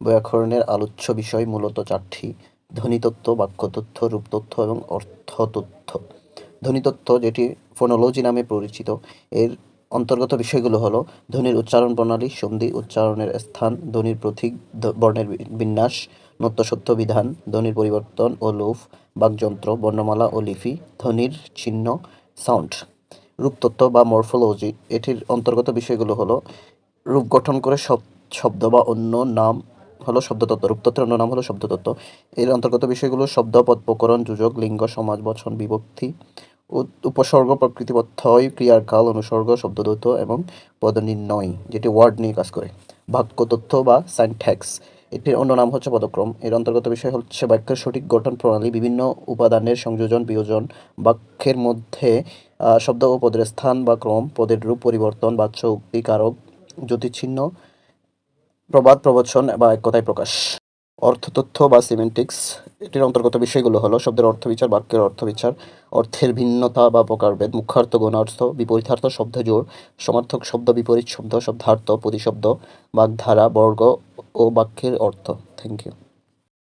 ব্যাকরণের আলোচ্য বিষয় মূলত চারটি: ধ্বনিতত্ত্ব, বাক্যতত্ত্ব, রূপতত্ত্ব এবং অর্থতত্ত্ব। ধ্বনিতত্ত্ব, যেটি ফোনোলজি নামে পরিচিত, এর অন্তর্গত বিষয়গুলো হলো ধ্বনির উচ্চারণ প্রণালী, সন্ধি, উচ্চারণের স্থান, ধ্বনির প্রতীক, বর্ণের বিন্যাস, নত্যসত্য বিধান, ধ্বনির পরিবর্তন ও লোপ, বাকযন্ত্র, বর্ণমালা ও লিপি, ধ্বনির চিহ্ন, সাউন্ড। রূপতত্ত্ব বা মরফোলজি, এটির অন্তর্গত বিষয়গুলো হলো রূপ গঠন করে শব্দ বা অন্য নাম হল শব্দতত্ত্ব। রূপতত্ত্বের অন্য নাম হল শব্দতত্ত্ব। এর অন্তর্গত বিষয়গুলো শব্দ, পদ, প্রকরণ, যোজক, লিঙ্গ, সমাজ বচন, বিভক্তি, উপসর্গ, প্রকৃতিপ্রত্যয়, ক্রিয়ার কাল, অনুসর্গ, শব্দদ্বৈত এবং পদনির্ণয়, যেটি ওয়ার্ড নিয়ে কাজ করে। বাক্যতত্ত্ব বা সাইনট্যাক্স, এটির অন্য নাম হচ্ছে পদক্রম। এর অন্তর্গত বিষয় হচ্ছে বাক্যের সঠিক গঠন প্রণালী, বিভিন্ন উপাদানের সংযোজন, বিয়োজন, বাক্যের মধ্যে শব্দ ও পদের স্থান বা ক্রম, পদের রূপ পরিবর্তন, বাচ্য, উক্তি, কারক, যতিচিহ্ন, প্রবাদ, প্রবচন বা এক কথায় প্রকাশ। তথ্য বা সিমেন্টিক্স, এটির অন্তর্গত বিষয়গুলো হলো শব্দের অর্থ বিচার বাক্যের অর্থ বিচার অর্থের ভিন্নতা বা প্রকারভেদ, মুখ্যার্থ, গণার্থ বিপরীতার্থ, শব্দ জোর সমার্থক শব্দ, বিপরীত শব্দ, শব্দার্থ, প্রতিশব্দ, বাগধারা, বর্গ ও বাক্যের অর্থ। Thank you.